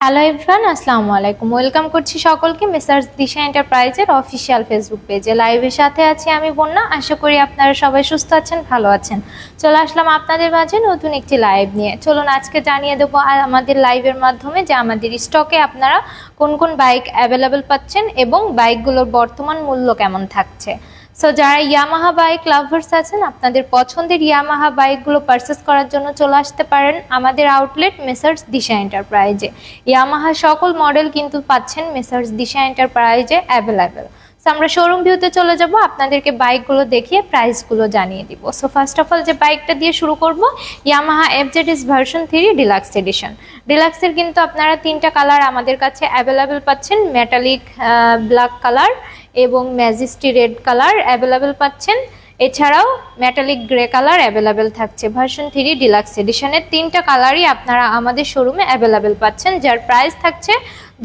Hello everyone আসসালামু আলাইকুম। Welcome করছি সকলকে মেসার্স দিশা এন্টারপ্রাইজের অফিসিয়াল ফেসবুক পেজে লাইভের সাথে আছি আমি বন্যা। আশা করি আপনারা সবাই সুস্থ আছেন, ভালো আছেন। চলে আসলাম আপনাদের মাঝে নতুন একটি লাইভ নিয়ে। চলুন আজকে জানিয়ে দেবো আমাদের লাইভের মাধ্যমে যে আমাদের স্টকে আপনারা কোন কোন বাইক অ্যাভেলেবেল পাচ্ছেন এবং বাইকগুলোর বর্তমান মূল্য কেমন থাকছে। সো যারা ইয়ামাহা বাইক লাভার্স আছেন, আপনাদের পছন্দের ইয়ামাহা বাইকগুলো পারচেস করার জন্য চলে আসতে পারেন আমাদের আউটলেট মেসার্স দিশা এন্টারপ্রাইজে ইয়ামাহা সকল মডেল কিন্তু পাচ্ছেন মেসার্স দিশা এন্টারপ্রাইজে অ্যাভেলেবেল সো আমরা শোরুম ভিউতে চলে যাব, আপনাদেরকে বাইকগুলো দেখিয়ে প্রাইসগুলো জানিয়ে দিব। সো ফার্স্ট অফ অল যে বাইকটা দিয়ে শুরু করব Yamaha FZS version three deluxe edition ডিলাক্সের কিন্তু আপনারা তিনটা কালার আমাদের কাছে অ্যাভেলেবেল পাচ্ছেন। মেটালিক ব্ল্যাক কালার এবং ম্যাজিস্টি রেড কালার অ্যাভেলেবেল পাচ্ছেন। এছাড়াও মেটালিক গ্রে কালার অ্যাভেলেবেল থাকছে। ভার্সন থ্রি ডিলাক্স এডিশনের তিনটা কালারই আপনারা আমাদের শোরুমে অ্যাভেলেবেল পাচ্ছেন, যার প্রাইস থাকছে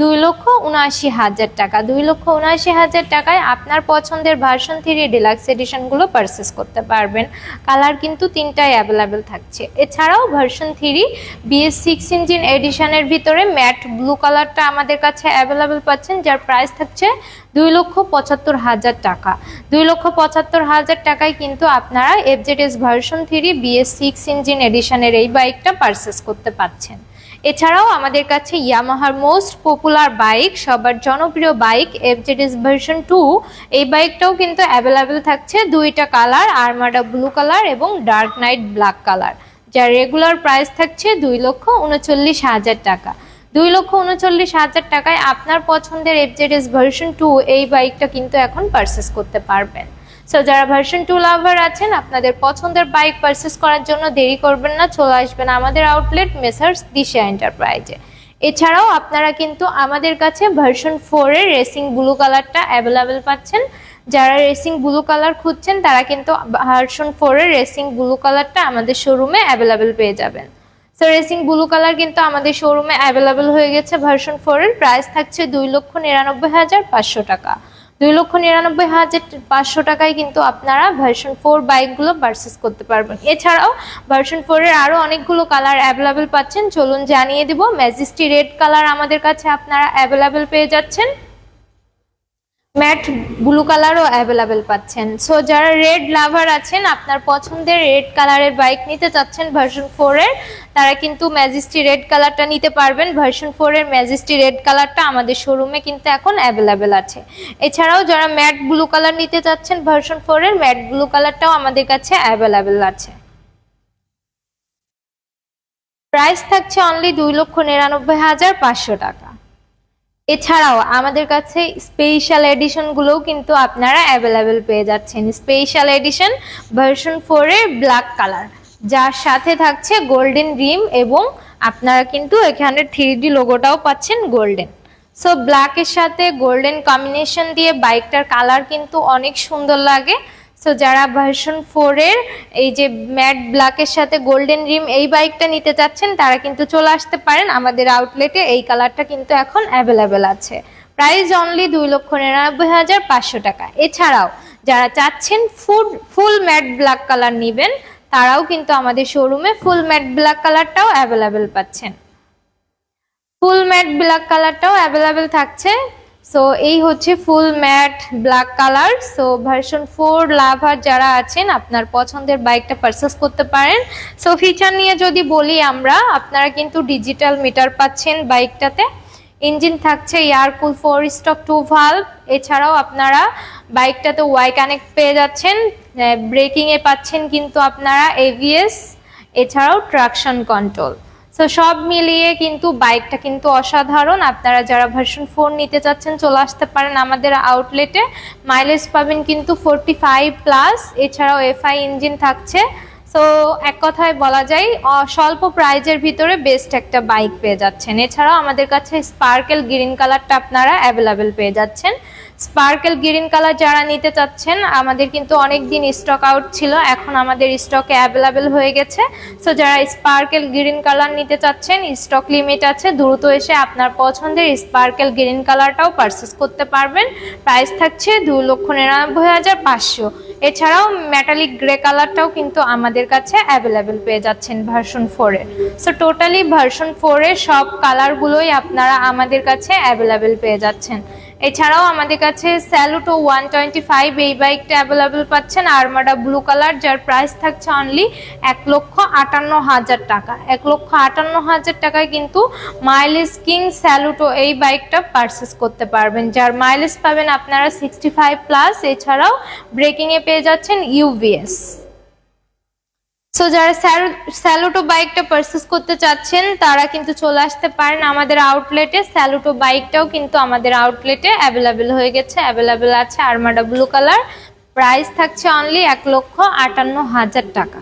দুই লক্ষ উনআশি হাজার টাকা। দুই লক্ষ উনআশি হাজার টাকায় আপনার পছন্দের ভার্সন থ্রি ডিলাক্স এডিশনগুলো পারচেস করতে পারবেন। কালার কিন্তু তিনটাই অ্যাভেলেবেল থাকছে। এছাড়াও version three BS six engine এডিশনের ভিতরে ম্যাট ব্লু কালারটা আমাদের কাছে অ্যাভেলেবেল পাচ্ছেন, যার প্রাইস থাকছে দুই লক্ষ পঁচাত্তর হাজার টাকা। দুই লক্ষ পঁচাত্তর হাজার টাকায় কিন্তু আপনারা FZS version three BS six engine এডিশনের এই বাইকটা পারচেস করতে পাচ্ছেন এছাড়াও আমাদের কাছে ইয়ামাহার মোস্ট পপুলার বাইক সবার জনপ্রিয় বাইক এফজেডএস ভার্সন টু এই বাইকটাও কিন্তু অ্যাভেলেবেল থাকছে। দুইটা কালার আরমাডা ব্লু কালার এবং ডার্ক নাইট ব্ল্যাক কালার যার রেগুলার প্রাইস থাকছে দুই লক্ষ উনচল্লিশ হাজার টাকা। দুই লক্ষ উনচল্লিশ হাজার টাকায় আপনার পছন্দের এফজেডএস ভার্সন টু এই বাইকটা কিন্তু এখন পারচেস করতে পারবেন। সো যারা ভার্সন টু লাভার আছেন, আপনাদের পছন্দের বাইক পারচেস করার জন্য দেরি করবেন না, চলে আসবেন আমাদের আউটলেট মেসার্স দিশা এন্টারপ্রাইজে এছাড়াও আপনারা কিন্তু আমাদের কাছে ভার্সন ফোরের রেসিং ব্লু কালারটা অ্যাভেলেবেল পাচ্ছেন। যারা রেসিং ব্লু কালার খুঁজছেন, তারা কিন্তু ভার্সন ফোরের রেসিং ব্লু কালারটা আমাদের শোরুমে অ্যাভেলেবেল পেয়ে যাবেন। সো রেসিং ব্লু কালার কিন্তু আমাদের শোরুমে অ্যাভেলেবেল হয়ে গেছে। ভার্সন ফোরের প্রাইস থাকছে দুই লক্ষ নিরানব্বই হাজার পাঁচশো টাকা। দুই লক্ষ নিরানব্বই হাজার পাঁচশো টাকায় কিন্তু আপনারা ভার্সন ফোর বাইকগুলো পারচেস করতে পারবেন। এছাড়াও ভার্সন ফোরের আরও অনেকগুলো কালার অ্যাভেলেবেল পাচ্ছেন। চলুন জানিয়ে দিব ম্যাজিস্টি রেড কালার আমাদের কাছে আপনারা অ্যাভেলেবেল পেয়ে যাচ্ছেন। ম্যাট ব্লু কালারও অ্যাভেলেবেল পাচ্ছেন। সো যারা রেড লাভার আছেন, আপনার পছন্দের রেড কালারের বাইক নিতে চাচ্ছেন ভার্সন ফোরের তারা কিন্তু ম্যাজিস্টি রেড কালারটা নিতে পারবেন। ভার্সন ফোরের ম্যাজিস্টি রেড কালারটা আমাদের শোরুমে কিন্তু এখন অ্যাভেলেবেল আছে। এছাড়াও যারা ম্যাট ব্লু কালার নিতে চাচ্ছেন ভার্সন ফোরের ম্যাট ব্লু কালারটাও আমাদের কাছে অ্যাভেলেবেল আছে। প্রাইস থাকছে অনলি দুই লক্ষ নিরানব্বই হাজার পাঁচশো টাকা। এছাড়াও আমাদের কাছে স্পেশাল এডিশনগুলোও কিন্তু আপনারা অ্যাভেলেবেল পেয়ে যাচ্ছেন। স্পেশাল এডিশন ভার্সন ফোরের ব্ল্যাক কালার যার সাথে থাকছে গোল্ডেন রিম এবং আপনারা কিন্তু এখানে থ্রি ডি লোগোটাও পাচ্ছেন গোল্ডেন সো ব্ল্যাকের সাথে গোল্ডেন কম্বিনেশন দিয়ে বাইকটার কালার কিন্তু অনেক সুন্দর লাগে। সো যারা ভার্সন ফোরের এই যে ম্যাট ব্ল্যাকের সাথে গোল্ডেন রিম এই বাইকটা নিতে চাচ্ছেন, তারা কিন্তু চলে আসতে পারেন। আমাদের আউটলেটে এই কালারটা কিন্তু এখন অ্যাভেলেবেল আছে। প্রাইস অনলি দুই লক্ষ নিরানব্বই হাজার পাঁচশো টাকা। এছাড়াও, যারা চাচ্ছেন food full matte black colour নেবেন, তারাও কিন্তু আমাদের শোরুমে ফুল ম্যাট ব্ল্যাক কালারটাও অ্যাভেলেবেল পাচ্ছেন। ফুল ম্যাট ব্ল্যাক কালারটাও অ্যাভেলেবেল থাকছে। সো এই হচ্ছে full matte black colour. So version four lover যারা আছেন, আপনার পছন্দের বাইকটা পারচেস করতে পারেন। সো ফিচার নিয়ে যদি বলি আমরা, আপনারা কিন্তু ডিজিটাল মিটার পাচ্ছেন বাইকটাতে। ইঞ্জিন থাকছে air cooled four stroke two valve এছাড়াও আপনারা বাইকটাতে ওয়াই কানেক্ট পেয়ে যাচ্ছেন। ব্রেকিংয়ে পাচ্ছেন কিন্তু আপনারা এভিএস এছাড়াও ট্রাকশন কন্ট্রোল সো সব মিলিয়ে কিন্তু বাইকটা কিন্তু অসাধারণ। আপনারা যারা ভার্সন ফোর নিতে চাচ্ছেন, চলে আসতে পারেন আমাদের আউটলেটে মাইলেজ পাবেন কিন্তু ফোরটি ফাইভ প্লাস এছাড়াও এফআই ইঞ্জিন থাকছে। সো এক কথায় বলা যায় স্বল্প প্রাইজের ভিতরে বেস্ট একটা বাইক পেয়ে যাচ্ছেন। এছাড়াও আমাদের কাছে স্পার্কেল গ্রিন কালারটা আপনারা অ্যাভেলেবেল পেয়ে যাচ্ছেন। স্পার্কেল গ্রিন কালার যারা নিতে চাচ্ছেন, আমাদের কিন্তু অনেক দিন স্টক আউট ছিল, এখন আমাদের স্টকে অ্যাভেলেবেল হয়ে গেছে। সো যারা স্পার্কেল গ্রিন কালার নিতে চাচ্ছেন স্টক লিমিট আছে, দ্রুত এসে আপনার পছন্দের স্পার্কেল গ্রিন কালারটাও পারচেস করতে পারবেন। প্রাইস থাকছে দু লক্ষ নিরানব্বই হাজার পাঁচশো। এছাড়াও মেটালিক গ্রে কালারটাও কিন্তু আমাদের কাছে অ্যাভেলেবেল পেয়ে যাচ্ছেন ভার্সন ফোরের সো টোটালি ভার্সন ফোরের সব কালারগুলোই আপনারা আমাদের কাছে অ্যাভেলেবেল পেয়ে যাচ্ছেন। এছাড়াও আমাদের কাছে স্যালুটো ওয়ান টোয়েন্টি ফাইভ এই বাইকটা অ্যাভেলেবেল পাচ্ছেন আরমাডা ব্লু কালার যার প্রাইস থাকছে অনলি এক লক্ষ আটান্ন হাজার টাকা। এক লক্ষ আটান্ন হাজার টাকায় কিন্তু মাইলেজ কিং স্যালুটো এই বাইকটা পারচেস করতে পারবেন। যার মাইলেজ পাবেন আপনারা সিক্সটি ফাইভ প্লাস এছাড়াও ব্রেকিংয়ে পেয়ে যাচ্ছেন ইউভিএস সো যারা স্যালোটো বাইকটা পারচেস করতে চাচ্ছেন, তারা কিন্তু চলে আসতে পারেন আমাদের আউটলেটে স্যালোটো বাইকটাও কিন্তু আমাদের আউটলেটে অ্যাভেলেবেল হয়ে গেছে অ্যাভেলেবেল আছে আর্মাডা ব্লু কালার প্রাইস থাকছে অনলি এক লক্ষ আটান্ন হাজার টাকা।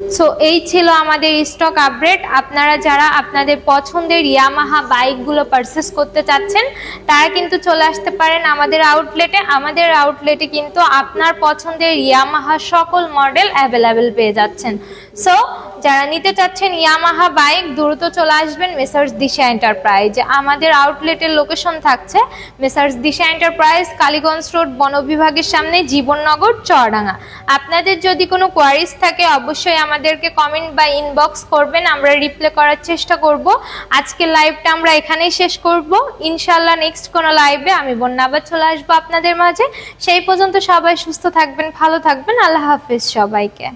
সো এই ছিল আমাদের স্টক আপডেট আপনারা যারা আপনাদের পছন্দের ইয়ামাহা বাইকগুলো পারচেস করতে চাচ্ছেন, তারা কিন্তু চলে আসতে পারেন আমাদের আউটলেটে আমাদের আউটলেটে কিন্তু আপনার পছন্দের ইয়ামাহা সকল মডেল অ্যাভেলেবেল পেয়ে যাচ্ছেন। সো যারা নিতে চাচ্ছেন ইয়ামাহা বাইক দ্রুত চলে আসবেন মেসার্স দিশা এন্টারপ্রাইজ আমাদের আউটলেটের লোকেশন থাকছে messrs Disha enterprise Kaliganj road বন বিভাগের সামনে, জীবননগর চড়াঙ্গা আপনাদের যদি কোনো কোয়ারিজ থাকে, অবশ্যই আমাদেরকে কমেন্ট বা ইনবক্স করবেন, আমরা রিপ্লাই করার চেষ্টা করব। আজকে লাইভটা আমরা এখানেই শেষ করব। ইনশাল্লাহ নেক্সট কোনো লাইভে আমি বন্যা আবার চলে আসব আপনাদের মাঝে। সেই পর্যন্ত সবাই সুস্থ থাকবেন, ভালো থাকবেন। আল্লাহ হাফিজ সবাইকে।